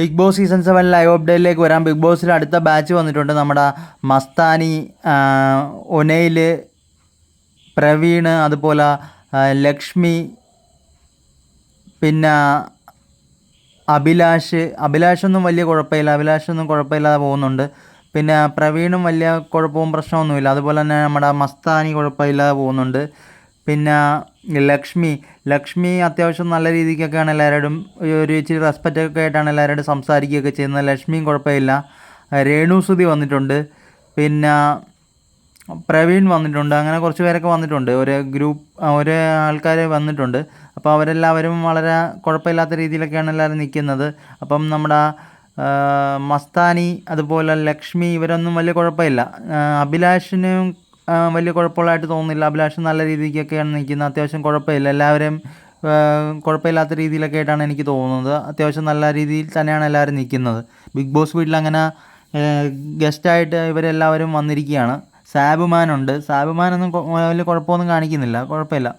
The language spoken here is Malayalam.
Bigg Boss season seven live അപ്ഡേറ്റിലേക്ക് വരാം. ബിഗ് ബോസിൽ അടുത്ത ബാച്ച് വന്നിട്ടുണ്ട് നമ്മുടെ മസ്താനി ഒനയിൽ പ്രവീണ് അതുപോലെ ലക്ഷ്മി പിന്നെ അഭിലാഷ്. അഭിലാഷൊന്നും വലിയ കുഴപ്പമില്ല. അഭിലാഷൊന്നും കുഴപ്പമില്ലാതെ പോകുന്നുണ്ട്. പിന്നെ പ്രവീണും വലിയ കുഴപ്പവും പ്രശ്നമൊന്നുമില്ല. അതുപോലെ തന്നെ നമ്മുടെ മസ്താനി കുഴപ്പമില്ലാതെ പോകുന്നുണ്ട്. പിന്നെ ലക്ഷ്മി ലക്ഷ്മി അത്യാവശ്യം നല്ല രീതിക്കൊക്കെയാണ് എല്ലാവരോടും ഒരു ഇച്ചിരി റെസ്പെക്റ്റ് ഒക്കെ ആയിട്ടാണ് എല്ലാവരോടും സംസാരിക്കുകയൊക്കെ ചെയ്യുന്നത്. ലക്ഷ്മിയും കുഴപ്പമില്ല. രേണു സുതി വന്നിട്ടുണ്ട്. പിന്നെ പ്രവീൺ വന്നിട്ടുണ്ട്. അങ്ങനെ കുറച്ച് പേരൊക്കെ വന്നിട്ടുണ്ട്. ഒരു ഗ്രൂപ്പ് ഒരു ആൾക്കാർ വന്നിട്ടുണ്ട്. അപ്പോൾ അവരെല്ലാവരും വളരെ കുഴപ്പമില്ലാത്ത രീതിയിലൊക്കെയാണ് എല്ലാവരും നിൽക്കുന്നത്. അപ്പം നമ്മുടെ മസ്താനി അതുപോലെ ലക്ഷ്മി ഇവരൊന്നും വലിയ കുഴപ്പമില്ല. അഭിലാഷിനും വലിയ കുഴപ്പമുള്ളതായിട്ട് തോന്നുന്നില്ല. അഭിലാഷ് നല്ല രീതിക്കൊക്കെയാണ് നിൽക്കുന്നത്. അത്യാവശ്യം കുഴപ്പമില്ല. എല്ലാവരും കുഴപ്പമില്ലാത്ത രീതിയിലൊക്കെ ആയിട്ടാണ് എനിക്ക് തോന്നുന്നത്. അത്യാവശ്യം നല്ല രീതിയിൽ തന്നെയാണ് എല്ലാവരും നിൽക്കുന്നത്. ബിഗ് ബോസ് വീട്ടിൽ അങ്ങനെ ഗസ്റ്റായിട്ട് ഇവരെല്ലാവരും വന്നിരിക്കുകയാണ്. സാബുമാനുണ്ട്. സാബുമാനൊന്നും വലിയ കുഴപ്പമൊന്നും കാണിക്കുന്നില്ല. കുഴപ്പമില്ല.